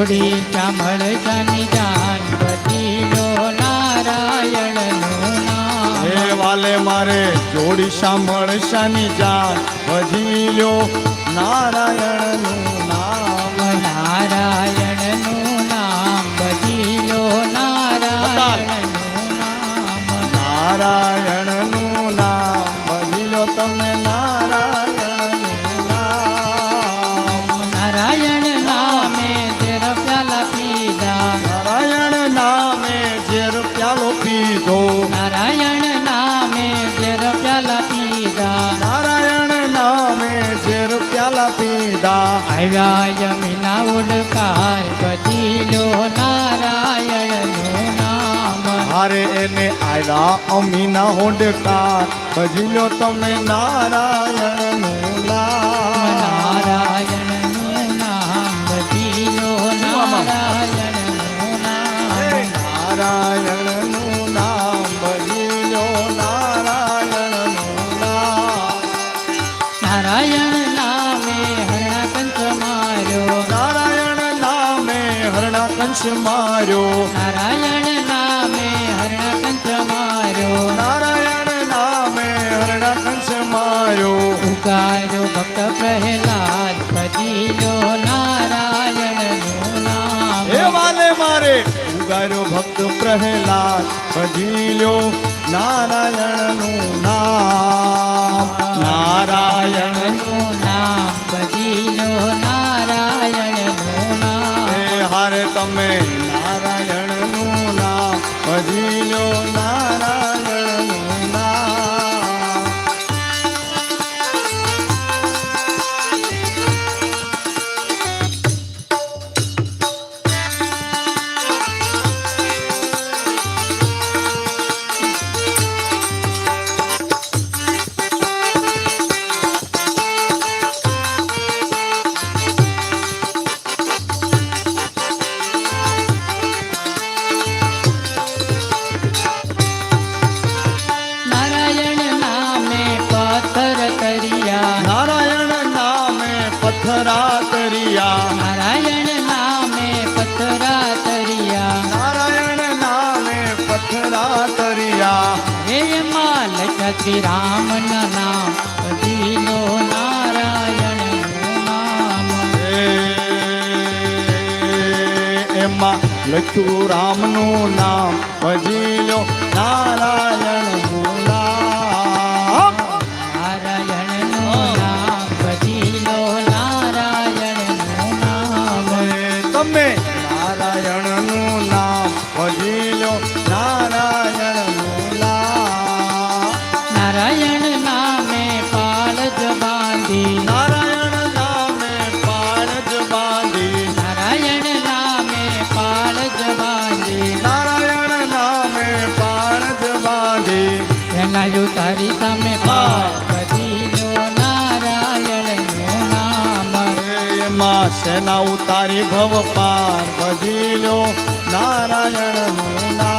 થોડી ચામળ શનિ જાન પતિલો નારાયણ હે વાલે મારે જોડી સાંભળ શાની જાન ભજી લ્યો નારાયણનું પીધો નારાયણ નામે ઝેર પ્યાલા પીધા. નારાયણ નામે ઝેર પ્યાલા પીધા. આવ્યા જમીના ઉડકાર બદલો નારાયણનું નામ. હારે એને આવ્યા અમીના હોડકાર ભજી લો તમે નારાયણનું નારાયણ નામે હરણકંચ માર્યો નારાયણ નામે હરણા કંસ માર્યો નારાયણ નામે હરણકંચ માર્યો નારાયણ નામે હરણા કંસ માર્યો ઉગારો ભક્ત પ્રહલાદ ભજીલો નારાયણ નામ હે વાલે મારે ઉગાર્યો ભક્ત પ્રહલાદ ભજી લ્યો નારાયણનું નામ શ્રી રામ નામ ભજીલો નારાયણ નામ એમાં લખ્યું રામનું નામ ભજી લો નારાયણ નામ નારાયણ નામ ભજીલો નારાયણ નામ તમે સેના ઉતારી ભવ પાર ભજી લો નારાયણનું નામ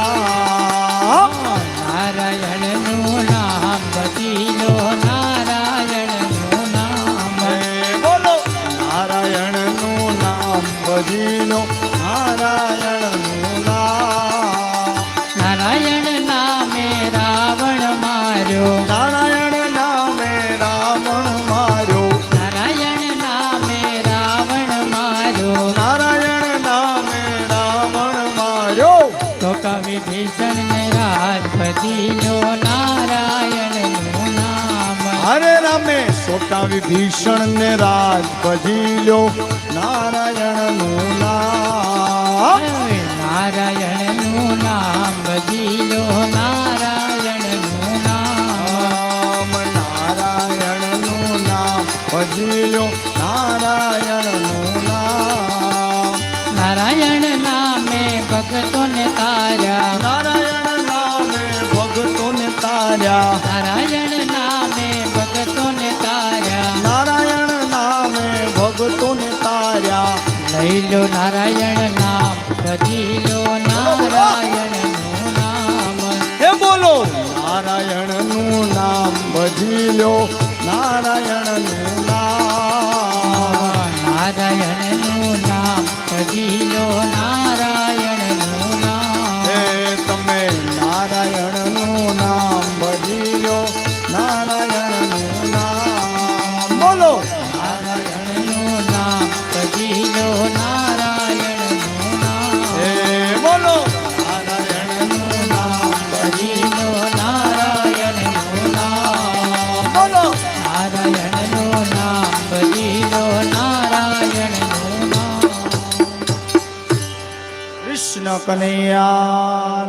તો કવિ ભીષણ ને રાજ ભજીલો નારાયણનું નામ. હરે રામે સોટા વિભીષણ ને રાજપતિ લો નારાયણનું નામ. નારાયણનું નામ ભજીલો નારાયણનું નામ. નામ નારાયણનું ભજી લો નારાયણનું નામ નામે ભક્તોને તાર્યા. નારાયણ નામે ભગતોને તાર્યા. નારાયણ નામે ભક્તોને તાર્યા. નારાયણ નામે ભગતોને તાર્યા. લઈ લો નારાયણ નામ ભજી લો નારાયણનું નામ. હે બોલો નારાયણનું નામ ભજી લો નારાયણનું નામ. નારાયણનું નામ ભજી લો નારાયણનું કૃષ્ણ કનૈયા